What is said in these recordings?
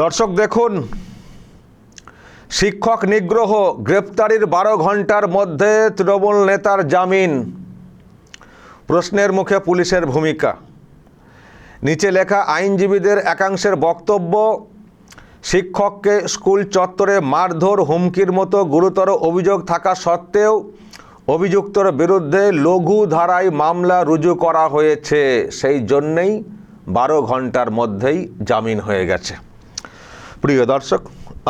দর্শক দেখুন, শিক্ষক নিগ্রহ গ্রেপ্তারির বারো ঘণ্টার মধ্যে তৃণমূল নেতার জামিন। প্রশ্নের মুখে পুলিশের ভূমিকা। নিচে লেখা, আইনজীবীদের একাংশের বক্তব্য, শিক্ষককে স্কুল চত্বরে মারধর, হুমকির মতো গুরুতর অভিযোগ থাকা সত্ত্বেও অভিযুক্তর বিরুদ্ধে লঘু ধারায় মামলা রুজু করা হয়েছে। সেই জন্যেই বারো ঘণ্টার মধ্যেই জামিন হয়ে গেছে। প্রিয় দর্শক,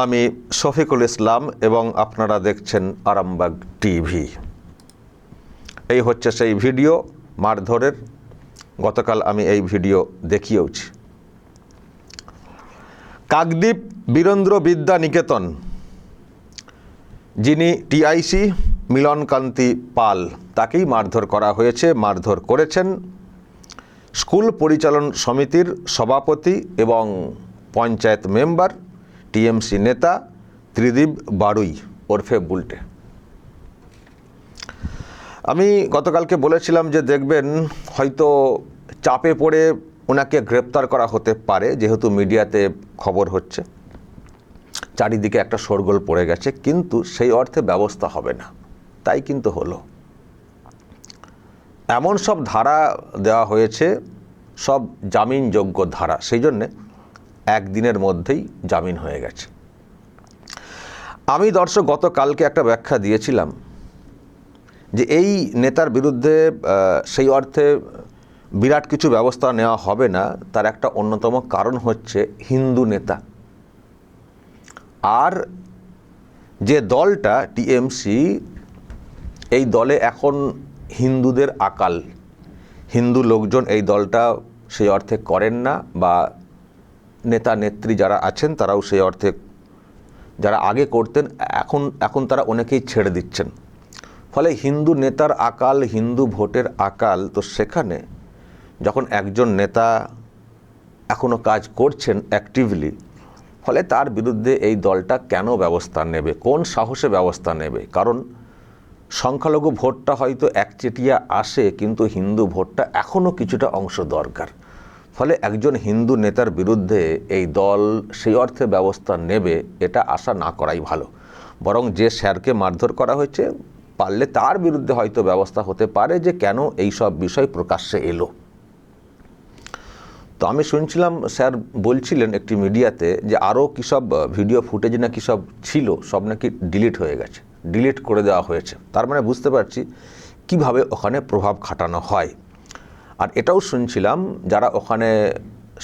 আমি শফিকুল ইসলাম এবং আপনারা দেখছেন আরামবাগ টিভি। এই হচ্ছে সেই ভিডিও, মারধরের। গতকাল আমি এই ভিডিও দেখিয়েওছি। কাকদ্বীপ বীরেন্দ্র বিদ্যা নিকেতন, যিনি টিআইসি মিলনকান্তি পাল, তাকেই মারধর করা হয়েছে, মারধর করেছেন। স্কুল পরিচালন সমিতির সভাপতি এবং পঞ্চায়েত মেম্বার, টিএমসি নেতা ত্রিদীপ বারুই ওরফে বুলটে। আমি গতকালকে বলেছিলাম যে দেখবেন হয়তো চাপে পড়ে ওনাকে গ্রেপ্তার করা হতে পারে, যেহেতু মিডিয়াতে খবর হচ্ছে। চারিদিকে একটা শোরগোল পড়ে গেছে, কিন্তু সেই অর্থে ব্যবস্থা হবে না। তাই কিন্তু হলো। এমন সব ধারা দেওয়া হয়েছে, সব জামিনযোগ্য ধারা, সেই জন্যে একদিনের মধ্যেই জামিন হয়ে গেছে। আমি দর্শক, গতকালকে একটা ব্যাখ্যা দিয়েছিলাম যে এই নেতার বিরুদ্ধে সেই অর্থে বিরাট কিছু ব্যবস্থা নেওয়া হবে না। তার একটা অন্যতম কারণ হচ্ছে হিন্দু নেতা। আর যে দলটা, টিএমসি, এই দলে এখন হিন্দুদের আকাল। হিন্দু লোকজন এই দলটা সেই অর্থে করেন না বা নেতা নেত্রী যারা আছেন তারাও সেই অর্থে যারা আগে করতেন, এখন এখন তারা অনেকেই ছেড়ে দিচ্ছেন। ফলে হিন্দু নেতার আকাল, হিন্দু ভোটের আকাল তো সেখানে যখন একজন নেতা এখনও কাজ করছেন অ্যাক্টিভলি ফলে তার বিরুদ্ধে এই দলটা কেন ব্যবস্থা নেবে, কোন সাহসে ব্যবস্থা নেবে? কারণ সংখ্যালঘু ভোটটা হয়তো একচেটিয়া আসে, কিন্তু হিন্দু ভোটটা এখনও কিছুটা অংশ দরকার। ফলে একজন হিন্দু নেতার বিরুদ্ধে এই দল সেই অর্থে ব্যবস্থা নেবে, এটা আশা না করাই ভালো। বরং যে স্যারকে মারধর করা হয়েছে, পারলে তার বিরুদ্ধে হয়তো ব্যবস্থা হতে পারে যে কেন এই সব বিষয় প্রকাশ্যে এলো। তো আমি শুনছিলাম, স্যার বলছিলেন একটি মিডিয়াতে যে আরও কী সব ভিডিও ফুটেজ নাকি সব ছিল, সব নাকি ডিলিট হয়ে গেছে, ডিলিট করে দেওয়া হয়েছে। তার মানে বুঝতে পারছি কীভাবে ওখানে প্রভাব খাটানো হয়। আর এটাও শুনছিলাম যারা ওখানে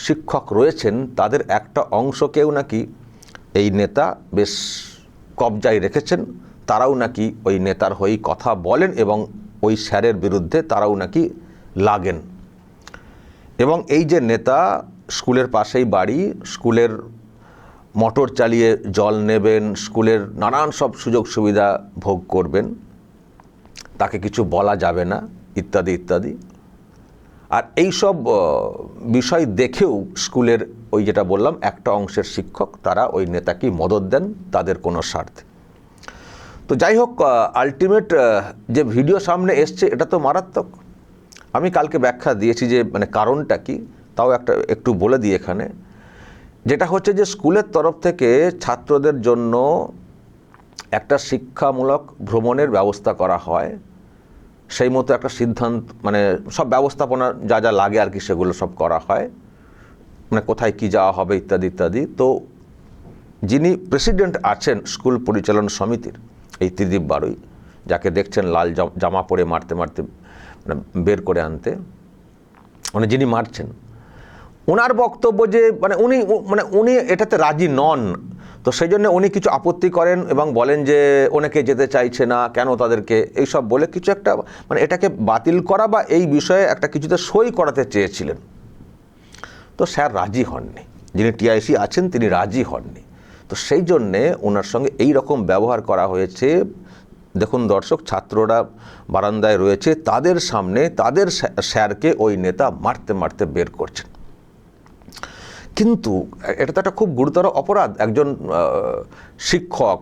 শিক্ষক রয়েছেন, তাদের একটা অংশকেও নাকি এই নেতা বেশ কবজায় রেখেছেন, তারাও নাকি ওই নেতার হয়েই কথা বলেন এবং ওই স্যারের বিরুদ্ধে তারাও নাকি লাগেন। এবং এই যে নেতা স্কুলের পাশেই বাড়ি, স্কুলের মোটর চালিয়ে জল নেবেন, স্কুলের নানান সব সুযোগ সুবিধা ভোগ করবেন, তাকে কিছু বলা যাবে না, ইত্যাদি ইত্যাদি। আর এই সব বিষয় দেখেও স্কুলের ওই যেটা বললাম, একটা অংশের শিক্ষক, তারা ওই নেতাকেই মদত দেন, তাদের কোনো স্বার্থে। তো যাই হোক আলটিমেট যে ভিডিও সামনে এসছে, এটা তো মারাত্মক। আমি কালকে ব্যাখ্যা দিয়েছি যে মানে কারণটা কি, তাও একটা, একটু বলে দিই এখানে। যেটা হচ্ছে যে, স্কুলের তরফ থেকে ছাত্রদের জন্য একটা শিক্ষামূলক ভ্রমণের ব্যবস্থা করা হয়। সেই মতো একটা সিদ্ধান্ত মানে সব ব্যবস্থাপনা যা যা লাগে আর কি সেগুলো সব করা হয়। মানে কোথায় কি যাওয়া হবে ইত্যাদি ইত্যাদি। তো যিনি প্রেসিডেন্ট আছেন স্কুল পরিচালন সমিতির, এই ত্রিদীপ বারুই, যাকে দেখছেন লাল জাম- পরে মারতে মারতে মানে বের করে আনতে মানে যিনি মারছেন ওনার বক্তব্য যে মানে উনি মানে উনি এটাতে রাজি নন। তো সেই জন্য উনি কিছু আপত্তি করেন এবং বলেন যে অনেকে যেতে চাইছে না, কেন তাদেরকে এইসব বলে কিছু একটা মানে এটাকে বাতিল করা বা এই বিষয়ে একটা কিছুতে সই করাতে চেয়েছিলেন। তো স্যার রাজি হননি। যিনি টিআইসি আছেন তিনি রাজি হননি। তো সেই জন্যে ওনার সঙ্গে এই রকম ব্যবহার করা হয়েছে। দেখুন দর্শক, ছাত্ররা বারান্দায় রয়েছে, তাদের সামনে তাদের স্যা- স্যারকে ওই নেতা মারতে মারতে বের করছেন। কিন্তু এটা তো একটা খুব গুরুতর অপরাধ। একজন শিক্ষক,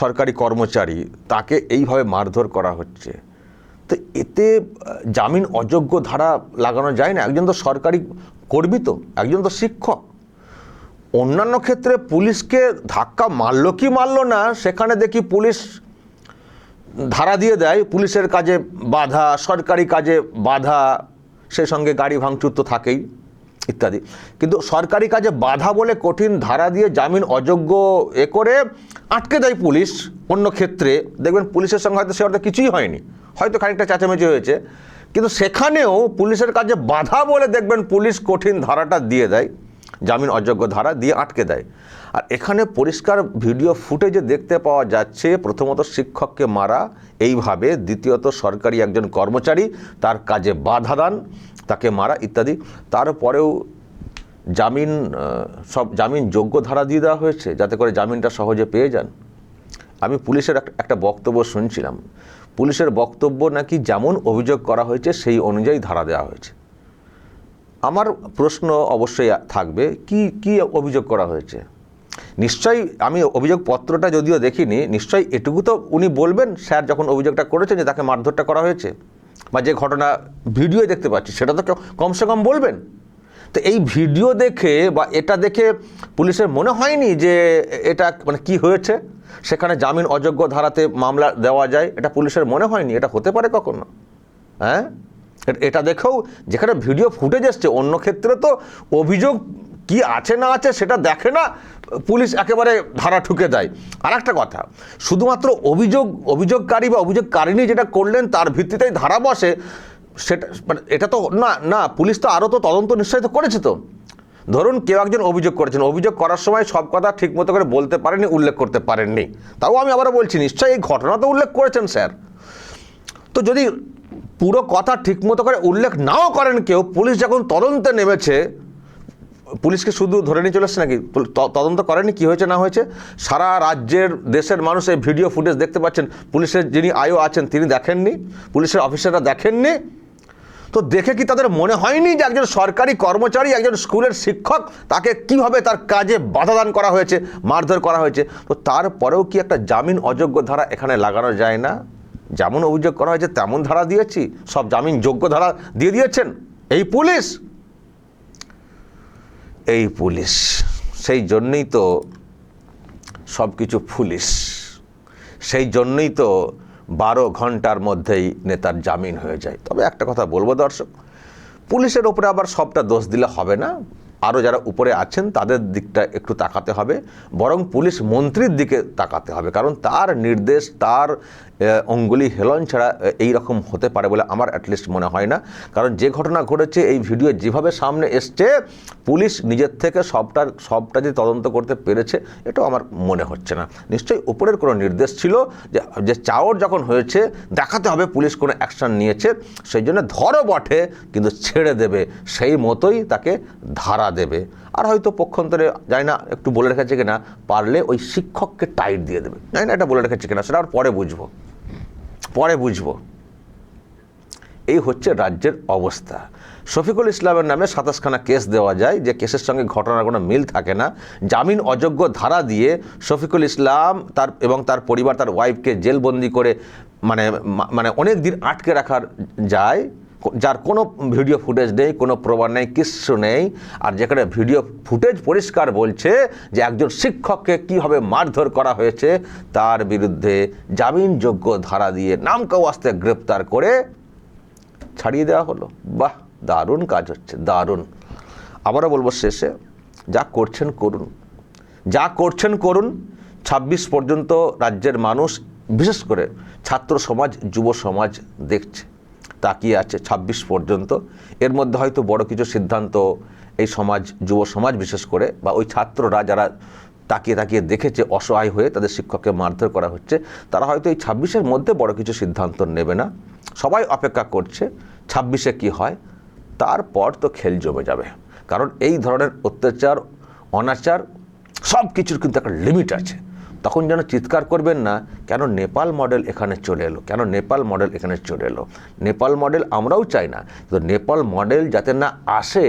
সরকারি কর্মচারী, তাকে এইভাবে মারধর করা হচ্ছে। তো এতে জামিন অযোগ্য ধারা লাগানো যায় না। একজন তো সরকারি কর্মী তো, একজন তো শিক্ষক। অন্যান্য ক্ষেত্রে পুলিশকে ধাক্কা মারলো কি মারলো না, সেখানে দেখি পুলিশ ধারা দিয়ে দেয়। পুলিশের কাজে বাধা, সরকারি কাজে বাধা সেই সঙ্গে গাড়ি ভাঙচুর তো থাকেই। ইত্যাদি। কিন্তু সরকারি কাজে বাধা বলে কঠিন ধারা দিয়ে জামিন অযোগ্য এ করে আটকে দেয় পুলিশ অন্য ক্ষেত্রে। দেখবেন পুলিশের সঙ্গে হয়তো সে অর্থে কিছুই হয়নি, হয়তো খানিকটা চেঁচামেচি হয়েছে। কিন্তু সেখানেও পুলিশের কাজে বাধা বলে দেখবেন পুলিশ কঠিন ধারাটা দিয়ে দেয়, জামিন অযোগ্য ধারা দিয়ে আটকে দেয়। আর এখানে পরিষ্কার ভিডিও ফুটেজে দেখতে পাওয়া যাচ্ছে, প্রথমত শিক্ষককে মারা, এইভাবে। দ্বিতীয়ত সরকারি একজন কর্মচারী, তার কাজে বাধা দান। তাকে মারা ইত্যাদি। তারপরেও জামিন সব জামিন যোগ্য ধারা দিয়ে দেওয়া হয়েছে যাতে করে জামিনটা সহজে পেয়ে যান। আমি পুলিশের এক- একটা বক্তব্য শুনছিলাম। পুলিশের বক্তব্য নাকি যেমন অভিযোগ করা হয়েছে, সেই অনুযায়ী ধারা দেওয়া হয়েছে। আমার প্রশ্ন অবশ্যই থাকবে, কি কি অভিযোগ করা হয়েছে? নিশ্চয়ই আমি অভিযোগপত্রটা যদিও দেখিনি, নিশ্চয়ই এটুকু তো উনি বলবেন, স্যার যখন অভিযোগটা করেছেন যে তাকে মারধরটা করা হয়েছে। বা যে ঘটনা ভিডিও দেখতে পাচ্ছি, সেটা তো কমসে কম বলবেন। তো এই ভিডিও দেখে বা এটা দেখে পুলিশের মনে হয়নি যে এটা মানে কি হয়েছে? সেখানে জামিন অযোগ্য ধারাতে মামলা দেওয়া যায়, এটা পুলিশের মনে হয়নি, এটা হতে পারে কখনো? হ্যাঁ? এটা দেখেও যেখানে ভিডিও ফুটেজ এসছে, অন্য ক্ষেত্রে তো অভিযোগ কি আছে না আছে সেটা দেখে না পুলিশ একেবারে ধারা ঠুকে দেয় আর একটা কথা, শুধুমাত্র অভিযোগ, অভিযোগকারী বা অভিযোগকারিনী যেটা করলেন তার ভিত্তিতেই ধারা বসে, সেটা মানে এটা তো না না, পুলিশ তো আরও তো তদন্ত নিশ্চয়ই তো করেছে তো। ধরুন কেউ একজন অভিযোগ করেছেন, অভিযোগ করার সময় সব কথা ঠিক মতো করে বলতে পারেনি উল্লেখ করতে পারেননি। তাও আমি আবারও বলছি, নিশ্চয়ই এই ঘটনা তো উল্লেখ করেছেন স্যার। তো যদি পুরো কথা ঠিকমতো করে উল্লেখ নাও করেন কেউ, পুলিশ যখন তদন্তে নেমেছে পুলিশকে শুধু ধরে নিয়ে চলে এসছে নাকি? তদন্ত করেনি? কি হয়েছে, না হয়েছে? সারা রাজ্যের, দেশের মানুষ এই ভিডিও ফুটেজ দেখতে পাচ্ছেন। পুলিশের যিনি আয়ো আছেন, তিনি দেখেননি। পুলিশের অফিসাররা দেখেননি। তো দেখে কি তাদের মনে হয়নি যে একজন সরকারি কর্মচারী, একজন স্কুলের শিক্ষক, তাকে কীভাবে তার কাজে বাধা দান করা হয়েছে, মারধর করা হয়েছে? তো তারপরেও কি একটা জামিন অযোগ্য ধারা এখানে লাগানো যায় না? যেমন অভিযোগ করা হয়েছে, তেমন ধারা দিয়েছি। সব জামিন যোগ্য ধারা দিয়ে দিয়েছেন। এই পুলিশ এই পুলিশ। সেই জন্যই তো সব কিছু পুলিশ সেই জন্যই তো বারো ঘণ্টার মধ্যেই নেতার জামিন হয়ে যায়। তবে একটা কথা বলব দর্শক, পুলিশের ওপরে আবার সবটা দোষ দিলে হবে না। আরও যারা উপরে আছেন, তাদের দিকটা একটু তাকাতে হবে। বরং পুলিশ মন্ত্রীর দিকে তাকাতে হবে। কারণ তার নির্দেশ, তার অঙ্গুলি হেলন ছাড়া এই রকম হতে পারে বলে আমার অ্যাটলিস্ট মনে হয় না। কারণ যে ঘটনা ঘটেছে, এই ভিডিও যেভাবে সামনে এসছে, পুলিশ নিজের থেকে সবটা সবটা যে তদন্ত করতে পেরেছে, এটাও আমার মনে হচ্ছে না। নিশ্চয়ই উপরের কোনো নির্দেশ ছিল যে যে চাওর যখন হয়েছে, দেখাতে হবে পুলিশ কোনো অ্যাকশন নিয়েছে, সেই জন্য ধরো বটে, কিন্তু ছেড়ে দেবে। সেই মতোই তাকে ধারা দেবে। আর হয়তো পক্ষান্তরে, জানি না একটু বলে রেখেছে কিনা, পারলে ওই শিক্ষককে টাইট দিয়ে দেবে। জানি না এটা বলে রেখেছে কিনা, সেটা আর পরে বুঝব। পরে বুঝব। এই হচ্ছে রাজ্যের অবস্থা। শফিকুল ইসলামের নামে সাতাশখানা কেস দেওয়া যায়, যে কেসের সঙ্গে ঘটনার কোনো মিল থাকে না। জামিন অযোগ্য ধারা দিয়ে শফিকুল ইসলাম তার এবং তার পরিবার, তার ওয়াইফকে জেলবন্দি করে মানে মানে অনেক দিন আটকে রাখার যায়। যার কোনো ভিডিও ফুটেজ নেই, কোনো প্রমাণ নেই, কিচ্ছু নেই। আর যেখানে ভিডিও ফুটেজ পরিষ্কার বলছে যে একজন শিক্ষককে কীভাবে মারধর করা হয়েছে, তার বিরুদ্ধে জামিনযোগ্য ধারা দিয়ে নামকাও আসতে গ্রেপ্তার করে ছাড়িয়ে দেওয়া হলো। বাহ, দারুণ কাজ হচ্ছে, দারুণ। আবারও বলব শেষে, যা করছেন করুন। যা করছেন করুন, ছাব্বিশ পর্যন্ত রাজ্যের মানুষ, বিশেষ করে ছাত্র সমাজ, যুব সমাজ দেখছে। তাকিয়ে আছে ছাব্বিশ পর্যন্ত। এর মধ্যে হয়তো বড় কিছু সিদ্ধান্ত এই সমাজ, যুব সমাজ বিশেষ করে, বা ওই ছাত্ররা যারা তাকিয়ে তাকিয়ে দেখেছে, অসহায় হয়ে তাদের শিক্ষককে মারধর করা হচ্ছে, তারা হয়তো এই ছাব্বিশের মধ্যে বড় কিছু সিদ্ধান্ত নেবে না। সবাই অপেক্ষা করছে, ছাব্বিশে কি হয়? তারপর তো খেল জমে যাবে। কারণ এই ধরনের অত্যাচার, অনাচার সব কিছুর কিন্তু একটা লিমিট আছে। তখন যেন চিৎকার করবেন না, কেন নেপাল মডেল এখানে চলে এলো, কেন নেপাল মডেল এখানে চলে এলো। নেপাল মডেল আমরাও চাই না, কিন্তু নেপাল মডেল যাতে না আসে,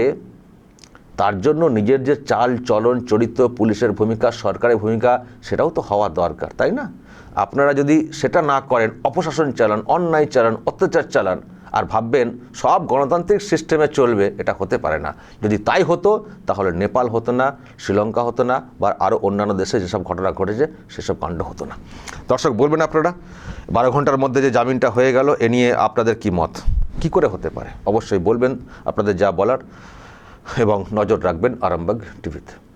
তার জন্য নিজের যে চাল, চলন, চরিত্র, পুলিশের ভূমিকা, সরকারের ভূমিকা, সেটাও তো হওয়া দরকার, তাই না? আপনারা যদি সেটা না করেন, অপশাসন চালান, অন্যায় চালান, অত্যাচার চালান আর ভাববেন সব গণতান্ত্রিক সিস্টেমে চলবে, এটা হতে পারে না। যদি তাই হতো, তাহলে নেপাল হতো না, শ্রীলঙ্কা হতো না, বা আরও অন্যান্য দেশে যেসব ঘটনা ঘটেছে, সেসব কাণ্ড হতো না। দর্শক, বলবেন আপনারা, বারো ঘণ্টার মধ্যে যে জামিনটা হয়ে গেল, এ নিয়ে আপনাদের কি মত? কি করে হতে পারে? অবশ্যই বলবেন, আপনাদের যা বলার, এবং নজর রাখবেন আরামবাগ টিভিতে।